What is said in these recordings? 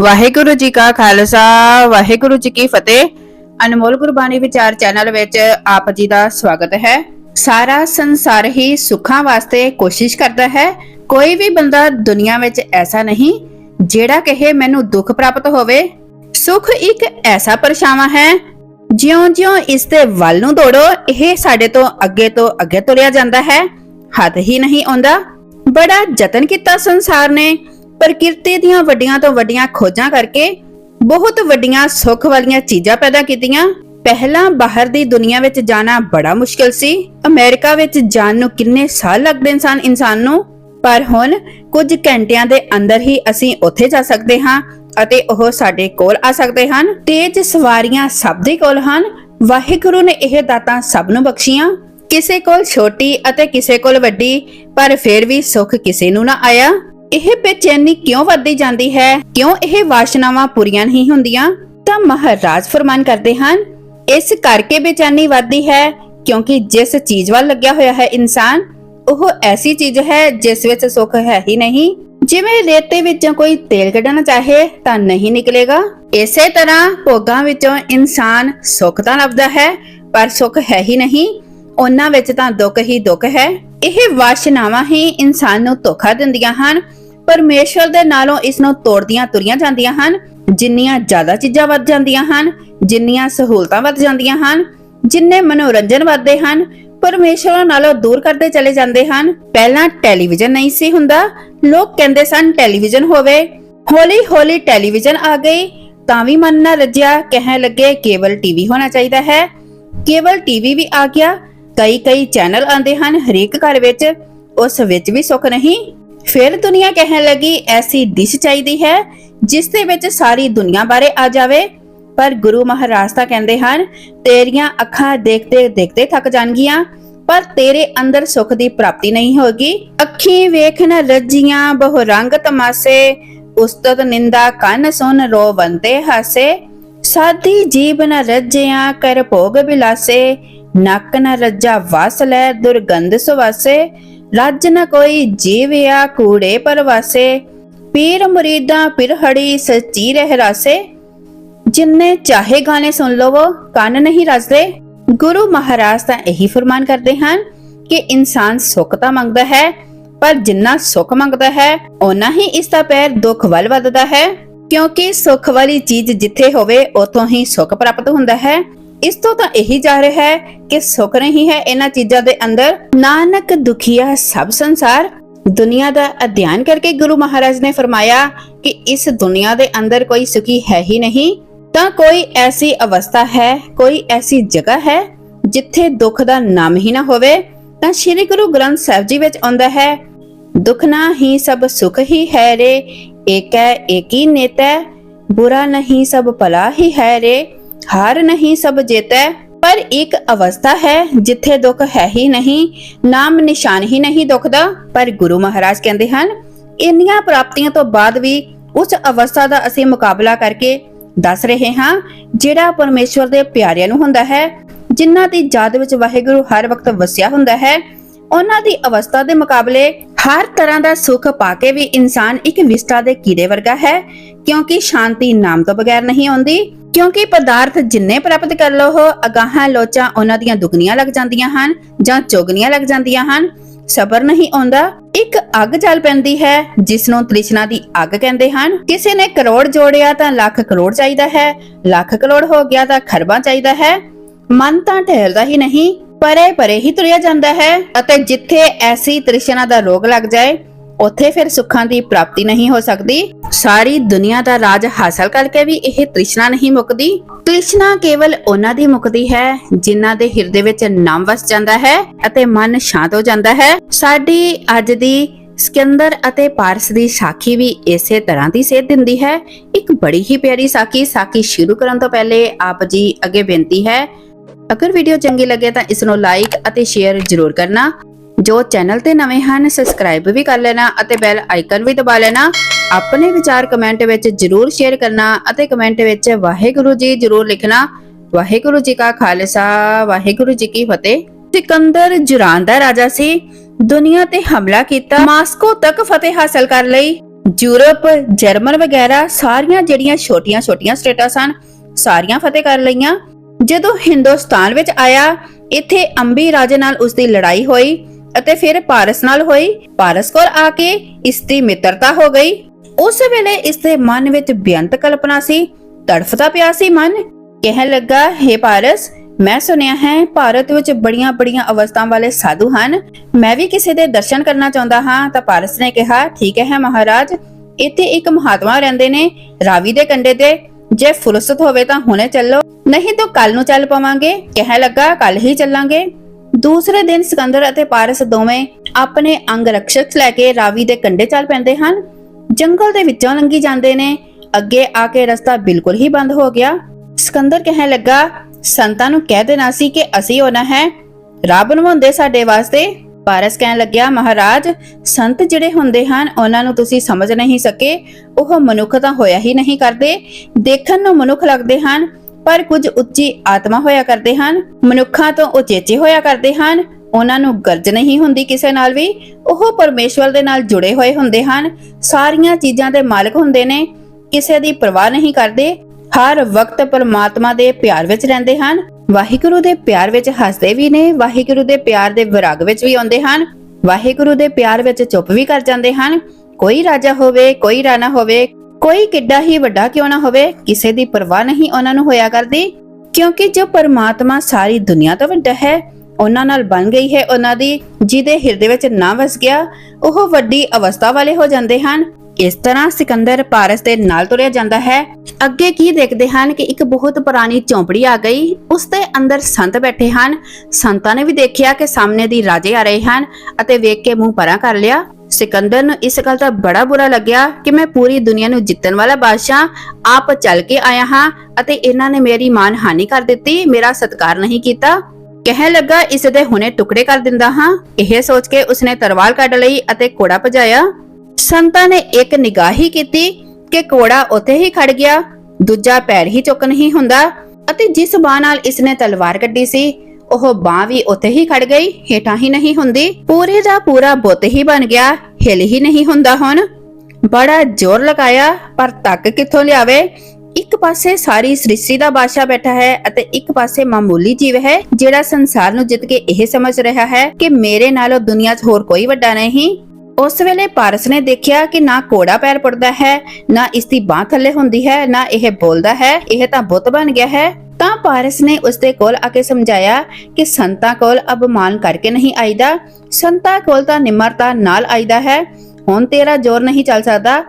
ਵਾਹਿਗੁਰੂ ਜੀ ਕਾ ਖਾਲਸਾ, ਵਾਹਿਗੁਰੂ ਜੀ ਕੀ ਫਤਿਹ। ਅਨਮੋਲ ਗੁਰਬਾਣੀ ਵਿਚਾਰ ਚੈਨਲ ਵਿੱਚ ਆਪ ਜੀ ਦਾ ਸਵਾਗਤ ਹੈ। ਸਾਰਾ ਸੰਸਾਰ ਹੀ ਸੁੱਖਾਂ ਵਾਸਤੇ ਕੋਸ਼ਿਸ਼ ਕਰਦਾ ਹੈ। ਕੋਈ ਵੀ ਬੰਦਾ ਦੁਨੀਆ ਵਿੱਚ ਐਸਾ ਨਹੀਂ, ਜਿਹੜਾ ਕਹੇ ਮੈਨੂੰ ਦੁੱਖ ਪ੍ਰਾਪਤ ਹੋਵੇ। ਸੁੱਖ ਇੱਕ ਐਸਾ ਪਰਛਾਵਾਂ ਹੈ, ਜਿਉਂ-ਜਿਉਂ ਇਸ ਦੇ ਵੱਲ ਨੂੰ ਦੌੜੋ, ਇਹ ਸਾਡੇ ਤੋਂ ਅੱਗੇ ਤੋਂ ਅੱਗੇ ਤੁਰਿਆ ਜਾਂਦਾ ਹੈ। ਹੱਥ ਹੀ ਨਹੀਂ ਆਉਂਦਾ। ਬੜਾ ਯਤਨ ਕੀਤਾ ਸੰਸਾਰ ਨੇ। ਪ੍ਰਕਿਰਤੀ ਦੀਆਂ ਵੱਡੀਆਂ ਤੋਂ ਵੱਡੀਆਂ ਖੋਜਾਂ ਕਰਕੇ ਬਹੁਤ ਵੱਡੀਆਂ ਸੁੱਖ ਵਾਲੀਆਂ ਚੀਜ਼ਾਂ ਪੈਦਾ ਕੀਤੀਆਂ। ਪਹਿਲਾਂ ਬਾਹਰ ਦੀ ਦੁਨੀਆ ਵਿੱਚ ਜਾਣਾ ਬੜਾ ਮੁਸ਼ਕਲ ਸੀ। ਅਮਰੀਕਾ ਵਿੱਚ ਜਾਣ ਨੂੰ ਕਿੰਨੇ ਸਾਲ ਲੱਗਦੇ ਸਨ ਇਨਸਾਨ ਨੂੰ, ਪਰ ਹੁਣ ਕੁਝ ਘੰਟਿਆਂ ਦੇ ਅੰਦਰ ਹੀ ਅਸੀਂ ਉੱਥੇ ਜਾ ਸਕਦੇ ਹਾਂ ਅਤੇ ਉਹ ਸਾਡੇ ਕੋਲ ਆ ਸਕਦੇ ਹਨ। ਤੇਜ ਸਵਾਰੀਆਂ ਸਭ ਦੇ ਕੋਲ ਹਨ। ਵਾਹਿਗੁਰੂ ਨੇ ਇਹ ਦਾਤਾਂ ਸਭ ਨੂੰ ਬਖਸ਼ੀਆਂ। ਕਿਸੇ ਕੋਲ ਛੋਟੀ ਅਤੇ ਕਿਸੇ ਕੋਲ ਵੱਡੀ, ਪਰ ਫਿਰ ਵੀ ਸੁੱਖ ਕਿਸੇ ਨੂੰ ਨਾ ਆਇਆ। ਇਹ ਬੇਚੈਨੀ ਕਿਉਂ ਵੱਧਦੀ ਜਾਂਦੀ ਹੈ? ਕਿਉਂ ਇਹ ਵਾਸ਼ਨਾਵਾਂ ਪੂਰੀਆਂ ਨਹੀਂ ਹੁੰਦੀਆਂ? ਤਾਂ ਮਹਾਰਾਜ ਫਰਮਾਨ ਕਰਦੇ ਹਨ, ਇਸ ਕਰਕੇ ਬੇਚੈਨੀ ਵੱਧਦੀ ਹੈ ਕਿਉਂਕਿ ਜਿਸ ਚੀਜ਼ ਵੱਲ ਲੱਗਿਆ ਹੋਇਆ ਹੈ ਇਨਸਾਨ, ਉਹ ਐਸੀ ਚੀਜ਼ ਹੈ ਜਿਸ ਵਿੱਚ ਸੁੱਖ ਹੈ ਹੀ ਨਹੀਂ। ਜਿਵੇਂ ਰੇਤੇ ਵਿੱਚੋਂ ਕੋਈ ਤੇਲ ਕੱਢਣਾ ਚਾਹੇ ਤਾਂ ਨਹੀਂ ਨਿਕਲੇਗਾ। ਇਸੇ ਤਰ੍ਹਾਂ ਭੋਗਾਂ ਵਿੱਚੋਂ ਇਨਸਾਨ ਸੁੱਖ ਤਾਂ ਲੱਭਦਾ ਹੈ, ਪਰ ਸੁੱਖ ਹੈ ਹੀ ਨਹੀਂ। ਉਹਨਾਂ ਵਿੱਚ ਤਾਂ ਦੁੱਖ ਹੀ ਦੁੱਖ ਹੈ। ਇਹ ਵਾਸ਼ਨਾਵਾਂ ਹੀ ਇਨਸਾਨ ਨੂੰ ਧੋਖਾ ਦਿੰਦੀਆਂ ਹਨ, ਪਰਮੇਸ਼ਵਰ ਦੇ ਨਾਲੋਂ ਇਸ ਨੂੰ ਤੋੜਦੀਆਂ ਤੁਰੀਆਂ ਜਾਂਦੀਆਂ ਹਨ, ਜਿੰਨੀਆਂ ਜ਼ਿਆਦਾ ਚੀਜ਼ਾਂ ਵੱਧ ਜਾਂਦੀਆਂ ਹਨ, ਜਿੰਨੀਆਂ ਸਹੂਲਤਾਂ ਵੱਧ ਜਾਂਦੀਆਂ ਹਨ, ਜਿੰਨੇ ਮਨੋਰੰਜਨ ਵੱਧਦੇ ਹਨ, ਪਰਮੇਸ਼ਵਰ ਨਾਲੋਂ ਦੂਰ ਕਰਦੇ ਚਲੇ ਜਾਂਦੇ ਹਨ। ਪਹਿਲਾਂ ਟੈਲੀਵਿਜ਼ਨ ਨਹੀਂ ਸੀ ਹੁੰਦਾ, ਲੋਕ ਕਹਿੰਦੇ ਸਨ ਟੈਲੀਵਿਜ਼ਨ ਹੋਵੇ। ਹੌਲੀ ਹੌਲੀ ਟੈਲੀਵਿਜ਼ਨ ਆ ਗਈ, ਤਾਂ ਵੀ ਮਨ ਨਾ ਰੱਜਿਆ, ਕਹਿਣ ਲੱਗੇ ਕੇਵਲ ਟੀਵੀ ਹੋਣਾ ਚਾਹੀਦਾ ਹੈ। ਕੇਵਲ ਟੀਵੀ ਵੀ ਆ ਗਿਆ ਕਈ ਕਈ ਚੈਨਲ ਆਉਂਦੇ ਹਨ ਹਰੇਕ ਘਰ ਵਿੱਚ, ਉਸ ਵਿੱਚ ਵੀ ਸੁੱਖ ਨਹੀਂ। ਫਿਰ ਦੁਨੀਆ ਕਹਿਣ ਲੱਗੀ, ਐਸੀ ਡਿਸ਼ ਚਾਹੀਦੀ ਹੈ ਜਿਸ ਦੇ ਵਿੱਚ ਸਾਰੀ ਦੁਨੀਆ ਬਾਰੇ ਆ ਜਾਵੇ। ਪਰ ਗੁਰੂ ਮਹਾਰਾਜ ਤਾਂ ਕਹਿੰਦੇ ਹਨ, ਤੇਰੀਆਂ ਅੱਖਾਂ ਦੇਖਦੇ ਦੇਖਦੇ ਥੱਕ ਜਾਣਗੀਆਂ, ਪਰ ਤੇਰੇ ਅੰਦਰ ਸੁੱਖ ਦੀ ਪ੍ਰਾਪਤੀ ਨਹੀਂ ਹੋਗੀ ਅੱਖੀ ਵੇਖਣ ਰੱਜੀਆਂ ਬਹੁ ਰੰਗ ਤਮਾਸੇ, ਉਸਤਤ ਨਿੰਦਾ ਕੰਨ ਸੁਨ ਰੋਵੰਤੇ ਹਾਸੇ। ਸਾਦੀ ਜੀਬ ਨ ਰੱਜਿਆਂ ਕਰ ਭੋਗ ਬਿਲਾਸੇ ਨੱਕ ਨ ਰੱਜਾ ਵਸ ਲੈ, ਦੁਰਗੰਧ ਸੁਵਾਸੇ। ਰੱਜ ਨ ਕੋਈ ਜੀਵਿਆ ਕੂੜੇ ਪਰਵਾਸੇ। ਪੀਰ ਮੁਰੀਦਾਂ ਪਿਰਹੜੀ ਸੱਚੀ ਰਹਿ ਜਿੰਨੇ ਚਾਹੇ ਗਾਣੇ ਸੁਣ ਲਵੋ, ਕੰਨ ਨਹੀਂ ਰਸਦੇ। ਗੁਰੂ ਮਹਾਰਾਜ ਤਾਂ ਇਹੀ ਫਰਮਾਨ ਕਰਦੇ ਹਨ ਕਿ ਇਨਸਾਨ ਸੁੱਖ ਤਾਂ ਮੰਗਦਾ ਹੈ, ਪਰ ਜਿੰਨਾ ਸੁੱਖ ਮੰਗਦਾ ਹੈ, ਓਨਾ ਹੀ ਇਸ ਦਾ ਪੈਰ ਦੁੱਖ ਵੱਲ ਵੱਧਦਾ ਹੈ। ਕਿਉਂਕਿ ਸੁੱਖ ਵਾਲੀ ਚੀਜ਼ ਜਿੱਥੇ ਹੋਵੇ, ਉਥੋਂ ਹੀ ਸੁੱਖ ਪ੍ਰਾਪਤ ਹੁੰਦਾ ਹੈ। ਇਸ ਤੋਂ ਤਾਂ ਇਹੀ ਜਾ ਰਿਹਾ ਹੈ ਕਿ ਸੁੱਖ ਨਹੀਂ ਹੈ ਇਹਨਾਂ ਚੀਜ਼ਾਂ ਦੇ ਅੰਦਰ। ਨਾਨਕ ਦੁਖੀਆ ਸਭ ਸੰਸਾਰ। ਦੁਨੀਆ ਦਾ ਅਧਿਐਨ ਕਰਕੇ ਗੁਰੂ ਮਹਾਰਾਜ ਨੇ ਫਰਮਾਇਆ ਕਿ ਇਸ ਦੁਨੀਆ ਦੇ ਅੰਦਰ ਕੋਈ ਸੁਖੀ ਹੈ ਹੀ ਨਹੀਂ। ਤਾਂ ਕੋਈ ਐਸੀ ਅਵਸਥਾ ਹੈ, ਕੋਈ ਐਸੀ ਜਗ੍ਹਾ ਹੈ ਜਿੱਥੇ ਦੁੱਖ ਦਾ ਨਾਮ ਹੀ ਨਾ ਹੋਵੇ। ਤਾਂ ਸ੍ਰੀ ਗੁਰੂ ਗ੍ਰੰਥ ਸਾਹਿਬ ਜੀ ਵਿੱਚ ਆਉਂਦਾ ਹੈ, ਦੁੱਖ ਨਾ ਹੀ ਸਭ ਸੁਖ ਹੀ ਹੈ ਰੇ, ਏਕੈ ਏਕੀ ਨੇਤੈ, ਬੁਰਾ ਨਹੀਂ ਸਭ ਭਲਾ ਹੀ ਹੈ ਰੇ। ਹਾਰ ਨਹੀਂ ਸਭ ਜੇਤੈ, ਪਰ ਇੱਕ ਅਵਸਥਾ ਹੈ ਜਿੱਥੇ ਦੁੱਖ ਹੈ ਹੀ ਨਹੀਂ, ਨਾਮ ਨਿਸ਼ਾਨ ਹੀ ਨਹੀਂ ਦੁੱਖ ਦਾ ਪਰ ਗੁਰੂ ਮਹਾਰਾਜ ਕਹਿੰਦੇ ਹਨ, ਇੰਨੀਆਂ ਪ੍ਰਾਪਤੀਆਂ ਤੋਂ ਬਾਅਦ ਵੀ ਉਸ ਅਵਸਥਾ ਦਾ ਅਸੀਂ ਮੁਕਾਬਲਾ ਕਰਕੇ ਦੱਸ ਰਹੇ ਹਾਂ, ਜਿਹੜਾ ਪਰਮੇਸ਼ਵਰ ਦੇ ਪਿਆਰਿਆਂ ਨੂੰ ਹੁੰਦਾ ਹੈ, ਜਿਨ੍ਹਾਂ ਦੀ ਯਾਦ ਵਿੱਚ ਵਾਹਿਗੁਰੂ ਹਰ ਵਕਤ ਵਸਿਆ ਹੁੰਦਾ ਹੈ, ਉਹਨਾਂ ਦੀ ਅਵਸਥਾ ਦੇ ਮੁਕਾਬਲੇ ਹਰ ਤਰ੍ਹਾਂ ਦਾ ਸੁੱਖ ਪਾ ਕੇ ਵੀ ਇਨਸਾਨ ਇੱਕ ਵਿਸਟਾ ਦੇ ਕੀੜੇ ਵਰਗਾ ਹੈ, ਕਿਉਂਕਿ ਸ਼ਾਂਤੀ ਨਾਮ ਤੋਂ ਬਗੈਰ ਨਹੀਂ ਆਉਂਦੀ ਕਿਉਂਕਿ ਪਦਾਰਥ ਜਿੰਨੇ ਪ੍ਰਾਪਤ ਕਰ ਲੋ ਹੋ ਅਗਾਹਾਂ ਲੋਚਾਂ ਉਹਨਾਂ ਦੀਆਂ ਦੁਗਣੀਆਂ ਲੱਗ ਜਾਂਦੀਆਂ ਹਨ ਜਾਂ ਚੌਗਣੀਆਂ ਲੱਗ ਜਾਂਦੀਆਂ ਹਨ। ਸਬਰ ਨਹੀਂ ਆਉਂਦਾ। ਇੱਕ ਅੱਗ ਜਲ ਪੈਂਦੀ ਹੈ ਜਿਸ ਨੂੰ ਤ੍ਰਿਸ਼ਨਾ ਦੀ ਅੱਗ ਕਹਿੰਦੇ ਹਨ। ਕਿਸੇ ਨੇ ਕਰੋੜ ਜੋੜਿਆ ਤਾਂ ਲੱਖ ਕਰੋੜ ਚਾਹੀਦਾ ਹੈ। ਲੱਖ ਕਰੋੜ ਹੋ ਗਿਆ ਤਾਂ ਖਰਬਾਂ ਚਾਹੀਦਾ ਹੈ। ਮਨ ਤਾਂ ਠਹਿਰਦਾ ਹੀ ਨਹੀਂ ਪਰੇ ਪਰੇ ਹੀ ਤੁਰਿਆ ਜਾਂਦਾ ਹੈ ਅਤੇ ਜਿੱਥੇ ਐਸੀ ਤ੍ਰਿਸ਼ਨਾ ਦਾ ਰੋਗ ਲੱਗ ਜਾਏ ਉੱਥੇ ਫਿਰ ਸੁੱਖਾਂ ਦੀ ਪ੍ਰਾਪਤੀ ਨਹੀਂ ਹੋ ਸਕਦੀ। ਸਾਰੀ ਦੁਨੀਆ ਦਾ ਰਾਜ ਹਾਸਲ ਕਰਕੇ ਵੀ ਇਹ ਤ੍ਰਿਸ਼ਨਾ ਨਹੀਂ ਮੁੱਕਦੀ। ਤ੍ਰਿਸ਼ਨਾ ਕੇਵਲ ਉਹਨਾਂ ਦੀ ਮੁੱਕਦੀ ਹੈ, ਜਿਨ੍ਹਾਂ ਦੇ ਹਿਰਦੇ ਵਿੱਚ ਨਾਮ ਵਸ ਜਾਂਦਾ ਹੈ ਅਤੇ ਮਨ ਸ਼ਾਂਤ ਹੋ ਜਾਂਦਾ ਹੈ। ਸਾਡੀ ਅੱਜ ਦੀ ਸਿਕੰਦਰ ਅਤੇ ਪਾਰਸ ਦੀ ਸਾਖੀ ਵੀ ਇਸੇ ਤਰ੍ਹਾਂ ਦੀ ਸੇਧ ਦਿੰਦੀ ਹੈ। ਇੱਕ ਬੜੀ ਹੀ ਪਿਆਰੀ ਸਾਖੀ ਸਾਖੀ ਸ਼ੁਰੂ ਕਰਨ ਤੋਂ ਪਹਿਲੇ ਆਪ ਜੀ ਅੱਗੇ ਬੇਨਤੀ ਹੈ, ਅਗਰ ਵੀਡੀਓ ਚੰਗੀ ਲੱਗੇ ਤਾਂ ਇਸ ਨੂੰ ਲਾਈਕ ਅਤੇ ਸ਼ੇਅਰ ਜ਼ਰੂਰ ਕਰਨਾ। ਜੋ ਚੈਨਲ ਤੇ ਨਵੇਂ ਹਨ ਸਬਸਕ੍ਰਾਈਬ ਵੀ ਕਰ ਲੈਣਾ ਅਤੇ ਬੈਲ ਆਈਕਨ ਵੀ ਦਬਾ ਲੈਣਾ। ਆਪਣੇ ਵਿਚਾਰ ਕਮੈਂਟ ਵਿੱਚ ਜ਼ਰੂਰ ਸ਼ੇਅਰ ਕਰਨਾ ਅਤੇ ਕਮੈਂਟ ਵਿੱਚ ਵਾਹਿਗੁਰੂ ਜੀ ਜ਼ਰੂਰ ਲਿਖਣਾ। ਵਾਹਿਗੁਰੂ ਜੀ ਕਾ ਖਾਲਸਾ, ਵਾਹਿਗੁਰੂ ਜੀ ਕੀ ਫਤਿਹ। ਸਿਕੰਦਰ ਜੁਰਾਨ ਦਾ ਰਾਜਾ ਸੀ। ਦੁਨੀਆ ਤੇ ਹਮਲਾ ਕੀਤਾ। ਮਾਸਕੋ ਤੱਕ ਫਤਿਹ ਹਾਸਲ ਕਰ ਲਈ। ਯੂਰਪ, ਜਰਮਨ ਵਗੈਰਾ ਸਾਰੀਆਂ ਜਿਹੜੀਆਂ ਛੋਟੀਆਂ-ਛੋਟੀਆਂ ਸਟੇਟਾਂ ਸਨ, ਸਾਰੀਆਂ ਫਤਿਹ ਕਰ ਲਈਆਂ। ਜਦੋਂ ਹਿੰਦੁਸਤਾਨ ਵਿੱਚ ਆਇਆ, ਇੱਥੇ ਅੰਬੀ ਰਾਜੇ ਨਾਲ ਉਸ ਦੀ ਲੜਾਈ ਹੋਈ। ਅਤੇ ਫਿਰ ਪਾਰਸ ਨਾਲ ਹੋਈ। ਪਾਰਸ ਕੋਲ ਆ ਕੇ ਇਸ ਦੀ ਮਿੱਤਰਤਾ ਹੋ ਗਈ। ਉਸ ਵੇਲੇ ਇਸ ਦੇ ਮਨ ਵਿੱਚ ਬੇਅੰਤ ਕਲਪਨਾ ਸੀ। ਤੜਫਦਾ ਪਿਆ ਸੀ ਮਨ। ਕਹਿਣ ਲੱਗਾ हे ਪਾਰਸ, ਮੈਂ ਸੁਣਿਆ ਹੈ, ਭਾਰਤ ਵਿੱਚ ਬੜੀਆਂ ਬੜੀਆਂ ਅਵਸਥਾਵਾਂ ਵਾਲੇ ਸਾਧੂ ਹਨ। ਮੈਂ ਵੀ ਕਿਸੇ ਦੇ ਦਰਸ਼ਨ ਕਰਨਾ ਚਾਹੁੰਦਾ ਹਾਂ। ਤਾਂ ਪਾਰਸ ਨੇ ਕਿਹਾ, ਠੀਕ ਹੈ ਮਹਾਰਾਜ। ਇੱਥੇ ਇੱਕ ਮਹਾਤਮਾ ਰਹਿੰਦੇ ਨੇ, ਰਾਵੀ ਦੇ ਕੰਢੇ ਤੇ। ਜੇ ਫੁਰਸਤ ਹੋਵੇ ਤਾਂ ਹੁਣੇ ਚੱਲੋ। ਨਹੀਂ ਤਾਂ ਕੱਲ ਨੂੰ ਚੱਲ ਪਵਾਂਗੇ। ਕਹਿਣ ਲੱਗਾ ਕੱਲ ਹੀ ਚੱਲਾਂਗੇ। ਦੂਸਰੇ ਦਿਨ ਸਿਕੰਦਰ ਅਤੇ ਪਾਰਸ ਦੋਵੇਂ ਆਪਣੇ ਅੰਗ ਰਕਸ਼ਕ ਲੈ ਕੇ ਰਾਵੀ ਦੇ ਕੰਢੇ ਚੱਲ ਪੈਂਦੇ ਹਨ। ਜੰਗਲ ਦੇ ਵਿੱਚੋਂ ਲੰਘੀ ਜਾਂਦੇ ਨੇ। ਅੱਗੇ ਆ ਕੇ ਰਸਤਾ ਬਿਲਕੁਲ ਹੀ ਬੰਦ ਹੋ ਗਿਆ। ਸਿਕੰਦਰ ਕਹਿਣ ਲੱਗਾ, ਸੰਤਾਂ ਨੂੰ ਕਹਿ ਦੇਣਾ ਸੀ ਕਿ ਅਸੀਂ ਹੋਣਾ ਹੈ। ਰਾਹ ਬਣਵਾਉਂਦੇ ਸਾਡੇ ਵਾਸਤੇ? ਪਾਰਸ ਕਹਿਣ ਲੱਗਿਆ, ਮਹਾਰਾਜ, ਸੰਤ ਜਿਹੜੇ ਹੁੰਦੇ ਹਨ, ਉਹਨਾਂ ਨੂੰ ਤੁਸੀਂ ਸਮਝ ਨਹੀਂ ਸਕੇ। ਉਹ ਮਨੁੱਖ ਤਾਂ ਹੋਇਆ ਹੀ ਨਹੀਂ ਕਰਦੇ। ਦੇਖਣ ਨੂੰ ਮਨੁੱਖ ਲੱਗਦੇ ਹਨ। ਪਰ ਕੁਝ ਉੱਚੀ ਆਤਮਾ ਹੋਇਆ ਕਰਦੇ ਹਨ, ਮਨੁੱਖਾਂ ਤੋਂ ਉਚੇਚੇ ਹੋਇਆ ਕਰਦੇ ਹਨ, ਉਹਨਾਂ ਨੂੰ ਗਰਜ ਨਹੀਂ ਹੁੰਦੀ ਕਿਸੇ ਨਾਲ ਵੀ, ਉਹ ਪਰਮੇਸ਼ਵਰ ਦੇ ਨਾਲ ਜੁੜੇ ਹੋਏ ਹੁੰਦੇ ਹਨ, ਸਾਰੀਆਂ ਚੀਜ਼ਾਂ ਦੇ ਮਾਲਕ ਹੁੰਦੇ ਨੇ, ਕਿਸੇ ਦੀ ਪਰਵਾਹ ਨਹੀਂ ਕਰਦੇ, ਹਰ ਵਕਤ ਪਰਮਾਤਮਾ ਦੇ ਪਿਆਰ ਵਿੱਚ ਰਹਿੰਦੇ ਹਨ, ਵਾਹਿਗੁਰੂ ਦੇ ਪਿਆਰ ਵਿੱਚ ਹੱਸਦੇ ਵੀ ਨੇ, ਵਾਹਿਗੁਰੂ ਦੇ ਪਿਆਰ ਦੇ ਵਿਰਾਗ ਵਿੱਚ ਵੀ ਆਉਂਦੇ ਹਨ, ਵਾਹਿਗੁਰੂ ਦੇ ਪਿਆਰ ਵਿੱਚ ਚੁੱਪ ਵੀ ਕਰ ਜਾਂਦੇ ਹਨ, ਕੋਈ ਰਾਜਾ ਹੋਵੇ, ਕੋਈ ਰਾਣਾ ਹੋਵੇ ਕੋਈ ਕਿੱਡਾ ਹੀ ਵੱਡਾ ਕਿਉਂ ਨਾ ਹੋਵੇ, ਕਿਸੇ ਦੀ ਪਰਵਾਹ ਨਹੀਂ ਉਹਨਾਂ ਨੂੰ ਹੋਇਆ ਕਰਦੀ। ਕਿਉਂਕਿ ਜੋ ਪਰਮਾਤਮਾ ਸਾਰੀ ਦੁਨੀਆ ਤੋਂ ਵੱਡਾ ਹੈ, ਉਹਨਾਂ ਨਾਲ ਬਣ ਗਈ ਹੈ ਉਹਨਾਂ ਦੀ, ਜਿਹਦੇ ਹਿਰਦੇ ਵਿੱਚ ਨਾ ਵਸ ਗਿਆ, ਉਹ ਵੱਡੀ ਅਵਸਥਾ ਵਾਲੇ ਹੋ ਜਾਂਦੇ ਹਨ। ਇਸ ਤਰ੍ਹਾਂ ਸਿਕੰਦਰ ਪਾਰਸ ਦੇ ਨਾਲ ਤੁਰਿਆ ਜਾਂਦਾ ਹੈ। ਅੱਗੇ ਕੀ ਦੇਖਦੇ ਹਨ ਕਿ ਇੱਕ ਬਹੁਤ ਪੁਰਾਣੀ ਝੌਂਪੜੀ ਆ ਗਈ, ਉਸ ਦੇ ਅੰਦਰ ਸੰਤ ਬੈਠੇ ਹਨ। ਸੰਤਾਂ ਨੇ ਵੀ ਦੇਖਿਆ ਕਿ ਸਾਹਮਣੇ ਦੀ ਰਾਜੇ ਆ ਰਹੇ ਹਨ ਅਤੇ ਵੇਖ ਕੇ ਮੂੰਹ ਪਰਾਂ ਕਰ ਲਿਆ। ਸਿਕੰਦਰ ਨੂੰ ਇਸ ਗੱਲ ਦਾ ਬੜਾ ਬੁਰਾ ਲੱਗਿਆ ਕਿ ਮੈਂ ਪੂਰੀ ਦੁਨੀਆ ਨੂੰ ਜਿੱਤਣ ਵਾਲਾ ਬਾਦਸ਼ਾਹ ਆਪ ਚੱਲ ਕੇ ਆਇਆ ਹਾਂ ਅਤੇ ਇਹਨਾਂ ਨੇ ਮੇਰੀ ਮਾਨ ਹਾਨੀ ਕਰ ਦਿੱਤੀ, ਮੇਰਾ ਸਤਿਕਾਰ ਨਹੀਂ ਕੀਤਾ। ਕਹਿਣ ਲੱਗਾ, ਇਸ ਦੇ ਹੁਣੇ ਟੁਕੜੇ ਕਰ ਦਿੰਦਾ ਹਾਂ। ਇਹ ਸੋਚ ਕੇ ਉਸਨੇ ਤਰਵਾਰ ਕੱਢ ਲਈ ਅਤੇ ਕੋੜਾ ਭਜਾਇਆ। ਸੰਤਾਂ ਨੇ ਇੱਕ ਨਿਗਾਹ ਕੀਤੀ ਕਿ ਕੋੜਾ ਉੱਥੇ ਹੀ ਖੜ ਗਿਆ, ਦੂਜਾ ਪੈਰ ਹੀ ਚੁੱਕ ਨਹੀਂ ਹੁੰਦਾ ਅਤੇ ਜਿਸ ਬਾਹ ਨਾਲ ਇਸਨੇ ਤਲਵਾਰ ਕੱਢੀ ਸੀ ਉਹ ਬਾਹ ਵੀ ਉੱਥੇ ਹੀ ਖੜ ਗਈ, ਹੇਠਾਂ ਹੀ ਨਹੀਂ ਹੁੰਦੀ। ਪੂਰੇ ਦਾ ਪੂਰਾ ਬੁੱਤ ਹੀ ਬਣ ਗਿਆ, ਹਿਲ ਹੀ ਨਹੀਂ ਹੁੰਦਾ ਹੁਣ। ਬੜਾ ਜ਼ੋਰ ਲਗਾਇਆ, ਪਰ ਤੱਕ ਕਿੱਥੋਂ ਲਿਆਵੇ? ਇੱਕ ਪਾਸੇ ਸਾਰੀ ਸ੍ਰਿਸ਼ਟੀ ਦਾ ਬਾਦਸ਼ਾਹ ਬੈਠਾ ਹੈ ਅਤੇ ਇੱਕ ਪਾਸੇ ਮਾਮੂਲੀ ਜੀਵ ਹੈ, ਜਿਹੜਾ ਸੰਸਾਰ ਨੂੰ ਜਿੱਤ ਕੇ ਇਹ ਸਮਝ ਰਿਹਾ ਹੈ ਕਿ ਮੇਰੇ ਨਾਲੋਂ ਦੁਨੀਆ 'ਚ ਹੋਰ ਕੋਈ ਵੱਡਾ ਨਹੀਂ। ਉਸ ਵੇਲੇ ਪਾਰਸ ਨੇ ਦੇਖਿਆ ਕਿ ਨਾ ਕੋੜਾ ਪੈਰ ਪੜਦਾ ਹੈ, ਨਾ ਇਸ ਦੀ ਬਾਹ ਥੱਲੇ ਹੁੰਦੀ ਹੈ, ਨਾ ਇਹ ਬੋਲਦਾ ਹੈ, ਇਹ ਤਾਂ ਬੁੱਤ ਬਣ ਗਿਆ ਹੈ। ਤਾਂ ਪਾਰਸ ਨੇ ਉਸਦੇ ਕੋਲ ਆ ਕੇ ਸਮਝਾਇਆ ਕਿ ਸੰਤਾਂ ਕੋਲ ਅਪਮਾਨ ਕਰਕੇ ਨਹੀਂ ਆਈਦਾ। ਸੰਤਾਂ ਕੋਲ ਤਾਂ ਨਿਮਰਤਾ ਨਾਲ ਆਈਦਾ ਹੈ। ਹੁਣ ਤੇਰਾ ਜ਼ੋਰ ਨਹੀਂ ਚੱਲ ਸਕਦਾ।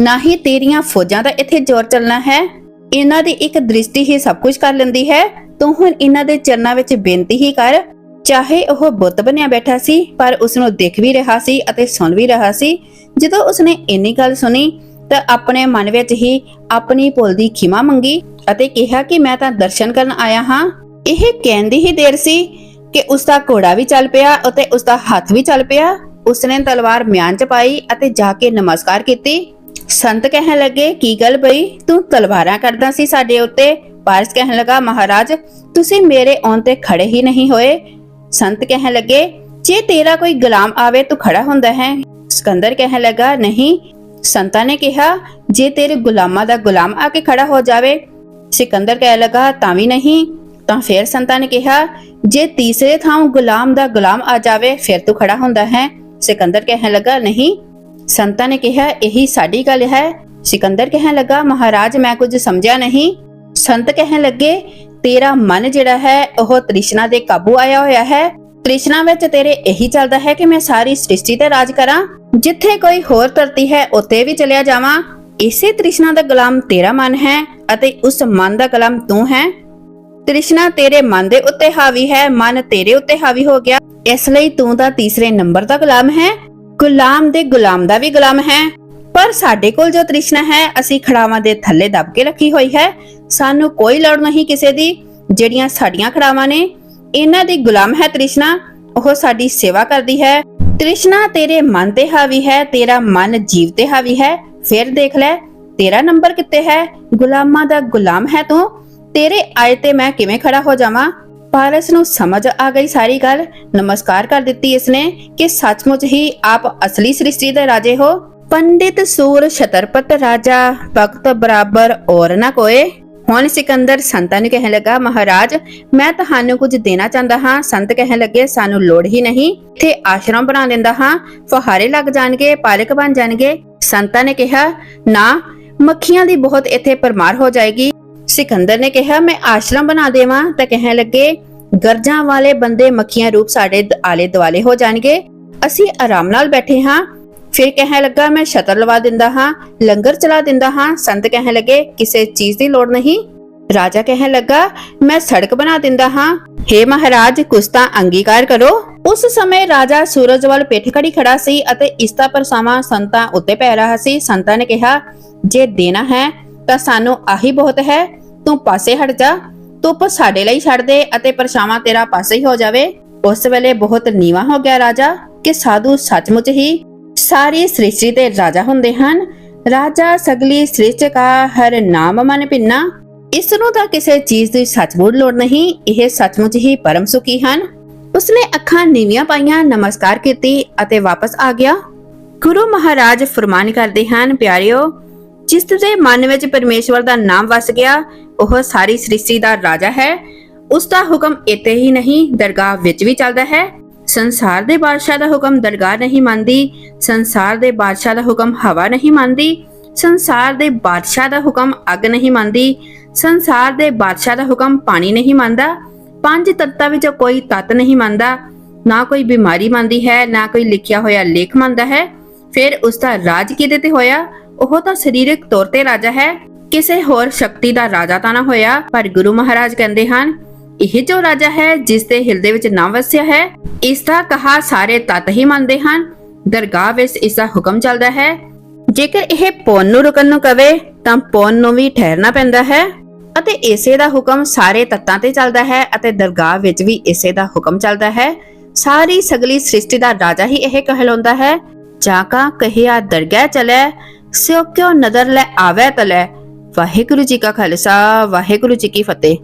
ਨਾ ਹੀ ਤੇਰੀਆਂ ਫੌਜਾਂ ਦਾ ਇੱਥੇ ਜ਼ੋਰ ਚੱਲਣਾ ਹੈ। ਇਹਨਾਂ ਦੀ ਇੱਕ ਦ੍ਰਿਸ਼ਟੀ ਹੀ ਸਭ ਕੁਝ ਕਰ ਲੈਂਦੀ ਹੈ। ਤੂੰ ਹੁਣ ਇਹਨਾਂ ਦੇ ਚਰਨਾਂ ਵਿੱਚ ਬੇਨਤੀ ਹੀ ਕਰ। ਚਾਹੇ ਉਹ ਬੁੱਤ ਬਣਿਆ ਬੈਠਾ ਸੀ, ਪਰ ਉਸ ਨੂੰ ਦੇਖ ਵੀ ਰਿਹਾ ਸੀ ਅਤੇ ਸੁਣ ਵੀ ਰਿਹਾ ਸੀ। ਜਦੋਂ ਉਸਨੇ ਇੰਨੀ ਗੱਲ ਸੁਣੀ ਤਾਂ ਆਪਣੇ ਮਨ ਵਿੱਚ ਹੀ ਆਪਣੀ ਭੁੱਲ ਦੀ ਖਿਮਾ ਮੰਗੀ। ਅਤੇ ਕਿਹਾ ਕਿ ਮੈਂ ਤਾਂ ਦਰਸ਼ਨ ਕਰਨ ਆਇਆ ਹਾਂ। ਇਹ ਕਹਿੰਦੀ ਹੀ ਦੇਰ ਸੀ ਕਿ ਉਸ ਦਾ ਘੋੜਾ ਵੀ ਚੱਲ ਪਿਆ ਅਤੇ ਉਸ ਦਾ ਹੱਥ ਵੀ ਚੱਲ ਪਿਆ। ਉਸਨੇ ਤਲਵਾਰ ਮਿਆਨ ਚ ਪਾਈ ਅਤੇ ਜਾ ਕੇ ਨਮਸਕਾਰ ਕੀਤੀ। ਸੰਤ ਕਹਿਣ ਲੱਗੇ, ਕੀ ਗੱਲ ਬਈ? ਤੂੰ ਤਲਵਾਰਾਂ ਕਰਦਾ ਸੀ ਸਾਡੇ ਉੱਤੇ? ਪਾਰਸ ਕਹਿਣ ਲੱਗਾ, ਮਹਾਰਾਜ, ਤੁਸੀਂ ਮੇਰੇ ਆਉਣ ਤੇ ਖੜੇ ਹੀ ਨਹੀਂ ਹੋਏ। ਸੰਤ ਕਹਿਣ ਲੱਗੇ, ਜੇ ਤੇਰਾ ਕੋਈ ਗੁਲਾਮ ਆਵੇ ਤੂੰ ਖੜਾ ਹੁੰਦਾ ਹੈ? ਸਿਕੰਦਰ ਕਹਿਣ ਲੱਗਾ, ਨਹੀਂ। ਸੰਤਾਂ ਨੇ ਕਿਹਾ, ਜੇ ਤੇਰੇ ਗੁਲਾਮਾਂ ਦਾ ਗੁਲਾਮ ਆ ਕੇ ਖੜਾ ਹੋ ਜਾਵੇ ਸਿਕੰਦਰ ਕਹਿ ਲਗਾ, ਤਾਂ ਵੀ ਨਹੀਂ? ਤਾਂ ਫਿਰ ਸੰਤਾਂ ਨੇ ਕਿਹਾ, ਜੇ ਤੀਸਰੇ ਥਾਂ ਗੁਲਾਮ ਦਾ ਗੁਲਾਮ ਆ ਜਾਵੇ, ਫਿਰ ਤੂੰ ਖੜਾ ਹੁੰਦਾ ਹੈ? ਸਿਕੰਦਰ ਕਹਿਣ ਲੱਗਾ, ਨਹੀਂ। ਸੰਤਾਂ ਨੇ ਕਿਹਾ, ਇਹੀ ਸਾਡੀ ਗੱਲ ਹੈ। ਸਿਕੰਦਰ ਕਹਿਣ ਲੱਗਾ, ਮਹਾਰਾਜ, ਮੈਂ ਕੁਝ ਸਮਝਿਆ ਨਹੀਂ। ਸੰਤ ਕਹਿਣ ਲੱਗੇ, ਤੇਰਾ ਮਨ ਜਿਹੜਾ ਹੈ, ਉਹ ਤ੍ਰਿਸ਼ਨਾ ਦੇ ਕਾਬੂ ਆਇਆ ਹੋਇਆ ਹੈ। ਤ੍ਰਿਸ਼ਨਾ ਵਿੱਚ ਤੇਰੇ ਇਹੀ ਚੱਲਦਾ ਹੈ ਕਿ ਮੈਂ ਸਾਰੀ ਸ੍ਰਿਸ਼ਟੀ ਤੇ ਰਾਜ ਕਰਾਂ। ਜਿੱਥੇ ਕੋਈ ਹੋਰ ਧਰਤੀ ਹੈ, ਉੱਥੇ ਵੀ ਚਲਿਆ ਜਾਵਾਂ। ਇਸੇ ਤ੍ਰਿਸ਼ਨਾ ਦਾ ਗੁਲਾਮ ਤੇਰਾ ਮਨ ਹੈ ਅਤੇ ਉਸ ਮਨ ਦਾ ਗੁਲਾਮ ਤੂੰ ਹੈ। ਤ੍ਰਿਸ਼ਨਾ ਤੇਰੇ ਮਨ ਦੇ ਉੱਤੇ ਹਾਵੀ ਹੈ, ਮਨ ਤੇਰੇ ਉੱਤੇ ਹਾਵੀ ਹੋ ਗਿਆ। ਇਸ ਲਈ ਤੂੰ ਤਾਂ ਤੀਸਰੇ ਨੰਬਰ ਦਾ ਗੁਲਾਮ ਹੈ। ਗੁਲਾਮ ਦੇ ਗੁਲਾਮ ਦਾ ਵੀ ਗੁਲਾਮ ਹੈ। ਪਰ ਸਾਡੇ ਕੋਲ ਜੋ ਤ੍ਰਿਸ਼ਨਾ ਹੈ, ਅਸੀਂ ਖੜਾਵਾਂ ਦੇ ਥੱਲੇ ਦਬ ਕੇ ਰੱਖੀ ਹੋਈ ਹੈ। ਸਾਨੂੰ ਕੋਈ ਲੋੜ ਨਹੀਂ ਕਿਸੇ ਦੀ, ਜਿਹੜੀਆਂ ਸਾਡੀਆਂ ਖੜਾਵਾਂ ਨੇ। ਇਹਨਾਂ ਦੀ ਗੁਲਾਮ ਹੈ ਤ੍ਰਿਸ਼ਨਾ, ਉਹ ਸਾਡੀ ਸੇਵਾ ਕਰਦੀ ਹੈ। ਤ੍ਰਿਸ਼ਨਾ ਤੇਰੇ ਮਨ ਤੇ ਹਾਵੀ ਹੈ, ਤੇਰਾ ਮਨ ਜੀਵ ਤੇ ਹਾਵੀ ਹੈ। ਫਿਰ ਦੇਖ ਲੈ, ਤੇਰਾ ਨੰਬਰ ਕਿੱਥੇ ਹੈ? ਗੁਲਾਮਾਂ ਦਾ ਗੁਲਾਮ ਹੈ ਤੂੰ? ਤੇਰੇ ਆਏ ਤੇ ਮੈਂ ਕਿਵੇਂ ਖੜਾ ਹੋ ਜਾਵਾਂ? ਪਾਰਸ ਨੂੰ ਸਮਝ ਆ ਗਈ ਸਾਰੀ ਗੱਲ। ਨਮਸਕਾਰ ਕਰ ਦਿੱਤੀ ਇਸਨੇ ਕਿ ਸੱਚਮੁੱਚ ਹੀ ਆਪ ਅਸਲੀ ਸ੍ਰਿਸ਼ਟੀ ਦੇ ਰਾਜੇ ਹੋ। ਪੰਡਿਤ ਸੂਰ ਛਤਰਪਤ ਰਾਜਾ, ਭਗਤ ਬਰਾਬਰ ਔਰ ਨਾ ਕੋਏ। ਹੁਣ ਸਿਕੰਦਰ ਸੰਤਾਂ ਨੂੰ ਕਹਿਣ ਲੱਗਾ, ਮਹਾਰਾਜ, ਮੈਂ ਤੁਹਾਨੂੰ ਕੁਝ ਦੇਣਾ ਚਾਹੁੰਦਾ ਹਾਂ। ਸੰਤ ਕਹਿਣ ਲੱਗੇ, ਸਾਨੂੰ ਲੋੜ ਹੀ ਨਹੀਂ। ਇੱਥੇ ਆਸ਼ਰਮ ਬਣਾ ਦਿੰਦਾ ਹਾਂ। ਫਹਾਰੇ ਲੱਗ ਜਾਣਗੇ, ਪਾਲਕ ਬਣ ਜਾਣਗੇ। ਸੰਤਾਂ ਨੇ ਕਿਹਾ, ਨਾ, ਮੱਖੀਆਂ ਦੀ ਬਹੁਤ ਇੱਥੇ ਪਰਮਾਰ ਹੋ ਜਾਏਗੀ। ਸਿਕੰਦਰ ਨੇ ਕਿਹਾ, ਮੈਂ ਆਸ਼ਰਮ ਬਣਾ ਦੇਵਾਂ। ਤਾਂ ਕਹਿਣ ਲੱਗੇ, ਗਰਜਾਂ ਵਾਲੇ ਬੰਦੇ ਮੱਖੀਆਂ ਰੂਪ ਸਾਡੇ ਆਲੇ ਦੁਆਲੇ ਹੋ ਜਾਣਗੇ। ਅਸੀਂ ਆਰਾਮ ਨਾਲ ਬੈਠੇ ਹਾਂ। ਫਿਰ ਕਹਿਣ ਲੱਗਾ, ਮੈਂ ਛਤਰ ਲਵਾ ਦਿੰਦਾ ਹਾਂ, ਲੰਗਰ ਚਲਾ ਦਿੰਦਾ ਹਾਂ। ਸੰਤ ਕਹਿਣ ਲੱਗੇ, ਕਿਸੇ ਚੀਜ਼ ਦੀ ਲੋੜ ਨਹੀਂ। ਰਾਜਾ ਕਹਿਣ ਲੱਗਾ, ਮੈਂ ਸੜਕ ਬਣਾ ਦਿੰਦਾ ਹਾਂ। हे ਮਹਾਰਾਜ, ਕੁਛ ਤਾਂ ਅੰਗੀਕਾਰ ਕਰੋ। ਉਸ ਸਮੇਂ ਰਾਜਾ ਸੂਰਜ ਵੱਲ ਪਿੱਠ ਖੜੀ ਖੜਾ ਸੀ ਅਤੇ ਇਸ ਦਾ ਪਰਸਾਵਾ ਸੰਤਾਂ ਉੱਤੇ ਪੈ ਰਿਹਾ ਸੀ। ਸੰਤਾਂ ਨੇ ਕਿਹਾ, ਜੇ ਦੇਣਾ ਹੈ, ਤਾਂ ਸਾਨੂੰ ਆਹੀ ਬਹੁਤ ਹੈ। ਤੂੰ ਪਾਸੇ ਹਟ ਜਾ। ਧੁੱਪ ਸਾਡੇ ਲਈ ਛੱਡ ਦੇ ਅਤੇ ਪਰਛਾਵਾਂ ਤੇਰਾ ਪਾਸੇ ਹੀ ਹੋ ਜਾਵੇ। ਉਸ ਵੇਲੇ ਬਹੁਤ ਨੀਵਾ ਹੋ ਗਿਆ ਰਾਜਾ, ਕਿ ਸਾਧੂ ਸੱਚਮੁੱਚ ਹੀ ਸਾਰੀ ਸ੍ਰਿਸ਼ਟੀ ਦੇ ਰਾਜਾ ਹੁੰਦੇ ਹਨ। ਰਾਜਾ, ਸਗਲੀ ਸ੍ਰਿਸ਼ਟ ਕਾ ਹਰ ਨਾਮ ਮਨ ਭਿੰਨਾ। ਇਸ ਨੂੰ ਤਾਂ ਕਿਸੇ ਚੀਜ਼ ਦੀ ਸੱਚਮੁੱਚ ਲੋੜ ਨਹੀਂ, ਇਹ ਸੱਚਮੁੱਚ ਹੀ ਪਰਮ ਸੁਖੀ ਹਨ। ਉਸਨੇ ਅੱਖਾਂ ਨੀਵੀਆਂ ਪਾਈਆਂ, ਨਮਸਕਾਰ ਕੀਤੀ ਅਤੇ ਵਾਪਸ ਆ ਗਿਆ। ਗੁਰੂ ਮਹਾਰਾਜ ਫਰਮਾਨ ਕਰਦੇ ਹਨ, ਪਿਆਰਿਓ, ਜਿਸ ਦੇ ਮਨ ਵਿੱਚ ਪਰਮੇਸ਼ਵਰ ਦਾ ਨਾਮ ਵਸ ਗਿਆ, ਉਹ ਸਾਰੀ ਸ੍ਰਿਸ਼ਟੀ ਦਾ ਰਾਜਾ ਹੈ। ਉਸ ਦਾ ਹੁਕਮ ਇੱਥੇ ਹੀ ਨਹੀਂ, ਦਰਗਾਹ ਵਿੱਚ ਵੀ ਚੱਲਦਾ ਹੈ। ਸੰਸਾਰ ਦੇ ਬਾਦਸ਼ਾਹ ਦਾ ਹੁਕਮ ਦਰਗਾਹ ਨਹੀਂ ਮੰਨਦੀ, ਸੰਸਾਰ ਦੇ ਬਾਦਸ਼ਾਹ ਦਾ ਹੁਕਮ ਹਵਾ ਨਹੀਂ ਮੰਨਦੀ, ਸੰਸਾਰ ਦੇ ਬਾਦਸ਼ਾਹ ਦਾ ਹੁਕਮ ਅੱਗ ਨਹੀਂ ਮੰਨਦੀ ਸੰਸਾਰ ਦੇ ਬਾਦਸ਼ਾਹ ਦਾ ਹੁਕਮ ਪਾਣੀ ਨਹੀਂ ਮੰਨਦਾ, ਪੰਜ ਤੱਤਾਂ ਵਿੱਚੋਂ ਕੋਈ ਤੱਤ ਨਹੀਂ ਮੰਨਦਾ, ਨਾ ਕੋਈ ਬਿਮਾਰੀ ਮੰਨਦੀ ਹੈ, ਨਾ ਕੋਈ ਲਿਖਿਆ ਹੋਇਆ ਲੇਖ ਮੰਨਦਾ ਹੈ। ਫਿਰ ਉਸ ਦਾ ਰਾਜ ਕਿਹਦੇ ਤੇ ਹੋਇਆ? ਉਹ ਤਾਂ ਸਰੀਰਕ ਤੌਰ ਤੇ ਰਾਜਾ ਹੈ। ਕਿਸੇ ਹੋਰ ਸ਼ਕਤੀ ਦਾ ਰਾਜਾ ਤਾਂ ਨਾ ਹੋਇਆ, ਪਰ ਗੁਰੂ ਮਹਾਰਾਜ ਕਹਿੰਦੇ ਹਨ, ਇਹ ਜੋ ਰਾਜਾ ਹੈ, ਜਿਸ ਦੇ ਹਿਰਦੇ ਵਿੱਚ ਨਾਮ ਵਸਿਆ ਹੈ, ਇਸ ਦਾ ਕਹਾ ਸਾਰੇ ਤੱਤ ਹੀ ਮੰਨਦੇ ਹਨ। ਦਰਗਾਹ ਵਿੱਚ ਇਸ ਦਾ ਹੁਕਮ ਚੱਲਦਾ ਹੈ। ਜੇਕਰ ਇਹ ਪੌਨ ਨੂੰ ਰੁਕਣ ਨੂੰ ਕਵੇ, ਤਾਂ ਪੌਨ ਨੂੰ ਵੀ ਠਹਿਰਨਾ ਪੈਂਦਾ ਹੈ। ਅਤੇ ਇਸੇ ਦਾ ਹੁਕਮ ਸਾਰੇ ਤੱਤਾਂ ਤੇ ਚੱਲਦਾ ਹੈ ਅਤੇ ਦਰਗਾਹ ਵਿੱਚ ਵੀ ਇਸੇ ਦਾ ਹੁਕਮ ਚੱਲਦਾ ਹੈ। ਸਾਰੀ ਸਗਲੀ ਸ੍ਰਿਸ਼ਟੀ ਦਾ ਰਾਜਾ ਹੀ ਇਹ ਕਹਿਲਾਉਂਦਾ ਹੈ, ਜਾ ਕਾ ਕਹਿਆ ਦਰਗਾਹ ਚਲੇ ਸਿਓ ਕਿਉ ਨਦਰ ਲੈ ਆਵੇ ਤਲੇ? ਵਾਹਿਗੁਰੂ ਜੀ ਕਾ ਖਾਲਸਾ, ਵਾਹਿਗੁਰੂ ਜੀ ਕੀ ਫਤਿਹ।